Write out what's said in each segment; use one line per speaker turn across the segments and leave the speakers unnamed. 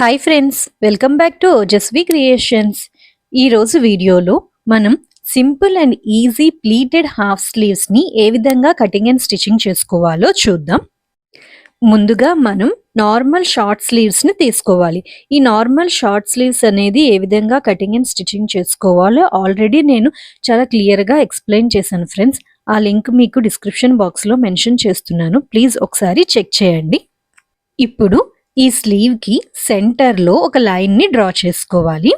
Hi friends welcome back to Ojaswi creations ఈరోజు వీడియోలో మనం simple and easy pleated half స్లీవ్స్ని ఏ విధంగా కటింగ్ అండ్ స్టిచ్చింగ్ చేసుకోవాలో చూద్దాం. ముందుగా మనం నార్మల్ షార్ట్ స్లీవ్స్ని తీసుకోవాలి. ఈ నార్మల్ షార్ట్ స్లీవ్స్ అనేది ఏ విధంగా కటింగ్ అండ్ స్టిచ్చింగ్ చేసుకోవాలో ఆల్రెడీ నేను చాలా క్లియర్గా ఎక్స్ప్లెయిన్ చేశాను ఫ్రెండ్స్ ఆ లింక్ మీకు డిస్క్రిప్షన్ బాక్స్లో మెన్షన్ చేస్తున్నాను. ప్లీజ్ ఒకసారి చెక్ చేయండి. ఇప్పుడు ఈ స్లీవ్కి సెంటర్లో ఒక లైన్ని డ్రా చేసుకోవాలి.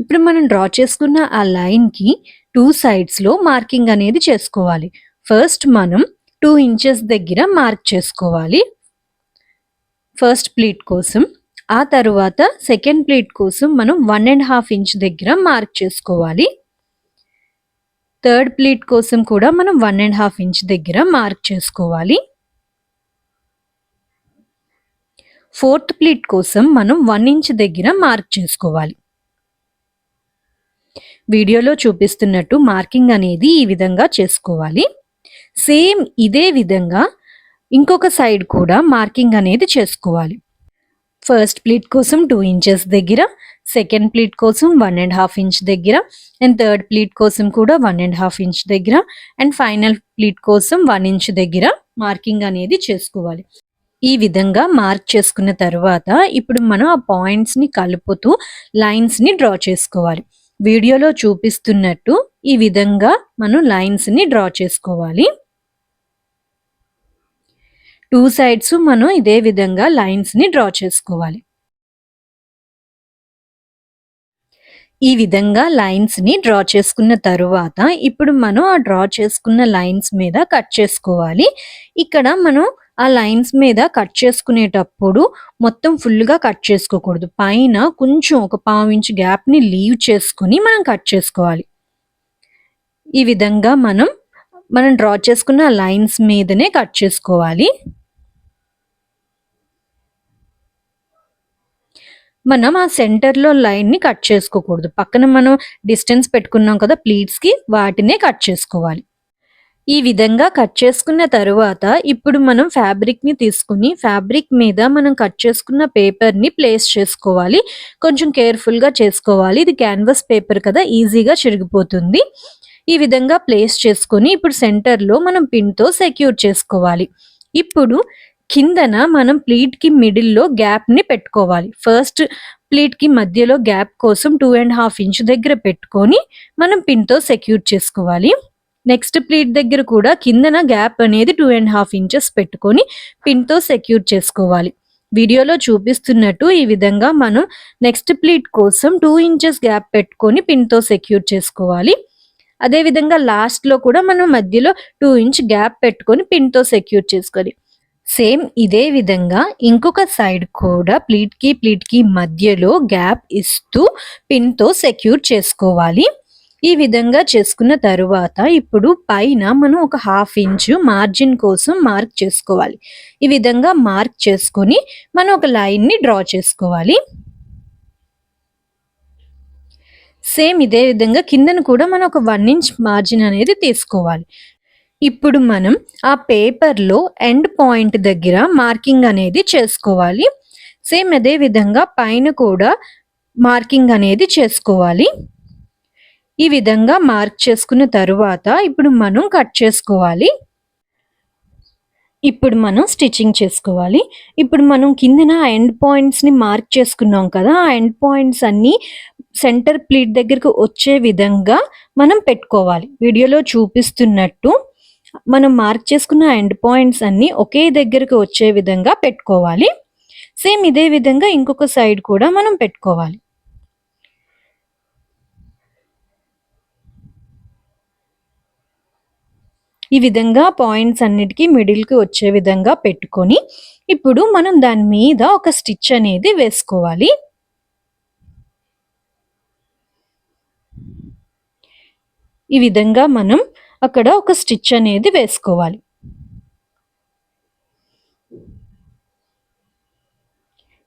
ఇప్పుడు మనం డ్రా చేసుకున్న ఆ లైన్కి టూ సైడ్స్లో మార్కింగ్ అనేది చేసుకోవాలి. ఫస్ట్ మనం టూ ఇంచెస్ దగ్గర మార్క్ చేసుకోవాలి. ఫస్ట్ ప్లీట్ కోసం. ఆ తర్వాత సెకండ్ ప్లీట్ కోసం మనం వన్ అండ్ హాఫ్ ఇంచ్ దగ్గర మార్క్ చేసుకోవాలి. థర్డ్ ప్లీట్ కోసం కూడా మనం వన్ అండ్ హాఫ్ ఇంచ్ దగ్గర మార్క్ చేసుకోవాలి. ఫోర్త్ ప్లీట్ కోసం మనం వన్ ఇంచ్ దగ్గర మార్క్ చేసుకోవాలి. వీడియోలో చూపిస్తున్నట్టు మార్కింగ్ అనేది ఈ విధంగా చేసుకోవాలి. సేమ్ ఇదే విధంగా ఇంకొక సైడ్ కూడా మార్కింగ్ అనేది చేసుకోవాలి. ఫస్ట్ ప్లీట్ కోసం టూ ఇంచెస్ దగ్గర సెకండ్ ప్లీట్ కోసం వన్ అండ్ హాఫ్ ఇంచ్ దగ్గర అండ్ థర్డ్ ప్లీట్ కోసం కూడా వన్ అండ్ హాఫ్ ఇంచ్ దగ్గర అండ్ ఫైనల్ ప్లీట్ కోసం వన్ ఇంచ్ దగ్గర మార్కింగ్ అనేది చేసుకోవాలి. ఈ విధంగా మార్క్ చేసుకున్న తర్వాత ఇప్పుడు మనం ఆ పాయింట్స్ని కలుపుతూ లైన్స్ని డ్రా చేసుకోవాలి. వీడియోలో చూపిస్తున్నట్టు ఈ విధంగా మనం లైన్స్ని డ్రా చేసుకోవాలి. టూ సైడ్స్ మనం ఇదే విధంగా లైన్స్ని డ్రా చేసుకోవాలి. ఈ విధంగా లైన్స్ని డ్రా చేసుకున్న తరువాత ఇప్పుడు మనం ఆ డ్రా చేసుకున్న లైన్స్ మీద కట్ చేసుకోవాలి. ఇక్కడ మనం ఆ లైన్స్ మీద కట్ చేసుకునేటప్పుడు మొత్తం ఫుల్గా కట్ చేసుకోకూడదు. పైన కొంచెం ఒక పావు ఇంచు గ్యాప్ని లీవ్ చేసుకుని మనం కట్ చేసుకోవాలి. ఈ విధంగా మనం మనం డ్రా చేసుకున్న లైన్స్ మీదనే కట్ చేసుకోవాలి. మనం ఆ సెంటర్లో లైన్ని కట్ చేసుకోకూడదు. పక్కన మనం డిస్టెన్స్ పెట్టుకున్నాం కదా ప్లీట్స్కి వాటినే కట్ చేసుకోవాలి. ఈ విధంగా కట్ చేసుకున్న తరువాత ఇప్పుడు మనం ఫ్యాబ్రిక్ని తీసుకుని ఫ్యాబ్రిక్ మీద మనం కట్ చేసుకున్న పేపర్ని ప్లేస్ చేసుకోవాలి. కొంచెం కేర్ఫుల్గా చేసుకోవాలి. ఇది క్యాన్వాస్ పేపర్ కదా ఈజీగా చిరిగిపోతుంది. ఈ విధంగా ప్లేస్ చేసుకొని ఇప్పుడు సెంటర్లో మనం పిన్తో సెక్యూర్ చేసుకోవాలి. ఇప్పుడు కిందన మనం ప్లీట్కి మిడిల్లో గ్యాప్ని పెట్టుకోవాలి. ఫస్ట్ ప్లీట్కి మధ్యలో గ్యాప్ కోసం టూ అండ్ హాఫ్ ఇంచ్ దగ్గర పెట్టుకొని మనం పిన్తో సెక్యూర్ చేసుకోవాలి. నెక్స్ట్ ప్లీట్ దగ్గర కూడా కిందన గ్యాప్ అనేది టూ అండ్ హాఫ్ ఇంచెస్ పెట్టుకొని పిన్తో సెక్యూర్ చేసుకోవాలి. వీడియోలో చూపిస్తున్నట్టు ఈ విధంగా మనం నెక్స్ట్ ప్లీట్ కోసం టూ ఇంచెస్ గ్యాప్ పెట్టుకొని పిన్తో సెక్యూర్ చేసుకోవాలి. అదే విధంగా కూడా మనం మధ్యలో టూ ఇంచ్ గ్యాప్ పెట్టుకొని పిన్తో సెక్యూర్ చేసుకోవాలి. సేమ్ ఇదే విధంగా ఇంకొక సైడ్ కూడా ప్లీట్కి ప్లీట్కి మధ్యలో గ్యాప్ ఇస్తూ పిన్తో సెక్యూర్ చేసుకోవాలి. ఈ విధంగా చేసుకున్న తరువాత ఇప్పుడు పైన మనం ఒక హాఫ్ ఇంచు మార్జిన్ కోసం మార్క్ చేసుకోవాలి. ఈ విధంగా మార్క్ చేసుకొని మనం ఒక లైన్ని డ్రా చేసుకోవాలి. సేమ్ ఇదే విధంగా కిందను కూడా మనం ఒక వన్ ఇంచ్ మార్జిన్ అనేది తీసుకోవాలి. ఇప్పుడు మనం ఆ పేపర్లో ఎండ్ పాయింట్ దగ్గర మార్కింగ్ అనేది చేసుకోవాలి. సేమ్ అదే విధంగా పైన కూడా మార్కింగ్ అనేది చేసుకోవాలి. ఈ విధంగా మార్క్ చేసుకున్న తరువాత ఇప్పుడు మనం కట్ చేసుకోవాలి. ఇప్పుడు మనం స్టిచ్చింగ్ చేసుకోవాలి. ఇప్పుడు మనం కిందన ఎండ్ పాయింట్స్ని మార్క్ చేసుకున్నాం కదా ఆ ఎండ్ పాయింట్స్ అన్నీ సెంటర్ ప్లీట్ దగ్గరకు వచ్చే విధంగా మనం పెట్టుకోవాలి. వీడియోలో చూపిస్తున్నట్టు మనం మార్క్ చేసుకున్న ఎండ్ పాయింట్స్ అన్నీ ఒకే దగ్గరకు వచ్చే విధంగా పెట్టుకోవాలి. సేమ్ ఇదే విధంగా ఇంకొక సైడ్ కూడా మనం పెట్టుకోవాలి. ఈ విధంగా పాయింట్స్ అన్నిటికీ మిడిల్కి వచ్చే విధంగా పెట్టుకొని ఇప్పుడు మనం దాని మీద ఒక స్టిచ్ అనేది వేసుకోవాలి. ఈ విధంగా మనం అక్కడ ఒక స్టిచ్ అనేది వేసుకోవాలి.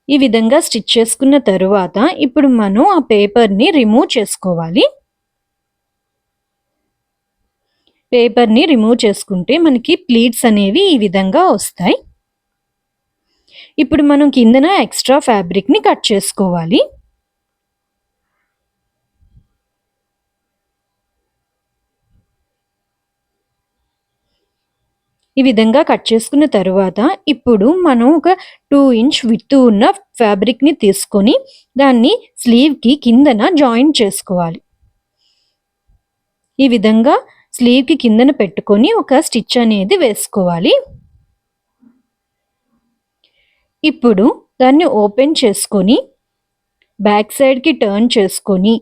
ఈ విధంగా స్టిచ్ చేసుకున్న తరువాత ఇప్పుడు మనం ఆ పేపర్ని రిమూవ్ చేసుకోవాలి. పేపర్ని రిమూవ్ చేసుకుంటే మనకి ప్లీట్స్ అనేవి ఈ విధంగా వస్తాయి. ఇప్పుడు మనం కిందన ఎక్స్ట్రా ఫ్యాబ్రిక్ని కట్ చేసుకోవాలి. ఈ విధంగా కట్ చేసుకున్న తరువాత ఇప్పుడు మనం ఒక టూ ఇంచ్ విత్తు ఉన్న ఫ్యాబ్రిక్ని తీసుకొని దాన్ని స్లీవ్కి కిందన జాయింట్ చేసుకోవాలి. ఈ విధంగా స్లీవ్కి కిందన పెట్టుకొని ఒక స్టిచ్ అనేది వేసుకోవాలి. ఇప్పుడు దాన్ని ఓపెన్ చేసుకొని బ్యాక్ సైడ్కి టర్న్ చేసుకొని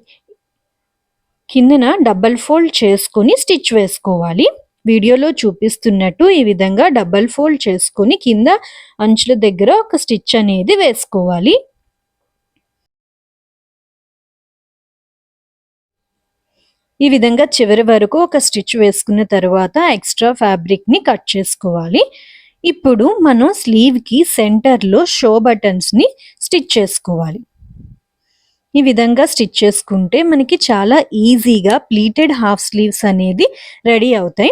కిందన డబల్ ఫోల్డ్ చేసుకొని స్టిచ్ వేసుకోవాలి. వీడియోలో చూపిస్తున్నట్టు ఈ విధంగా డబల్ ఫోల్డ్ చేసుకొని కింద అంచుల దగ్గర ఒక స్టిచ్ అనేది వేసుకోవాలి. ఈ విధంగా చివరి వరకు ఒక స్టిచ్ వేసుకున్న తర్వాత ఎక్స్ట్రా ఫ్యాబ్రిక్ని కట్ చేసుకోవాలి. ఇప్పుడు మనం స్లీవ్కి సెంటర్లో షో బటన్స్ని స్టిచ్ చేసుకోవాలి. ఈ విధంగా స్టిచ్ చేసుకుంటే మనకి చాలా ఈజీగా ప్లీటెడ్ హాఫ్ స్లీవ్స్ అనేది రెడీ అవుతాయి.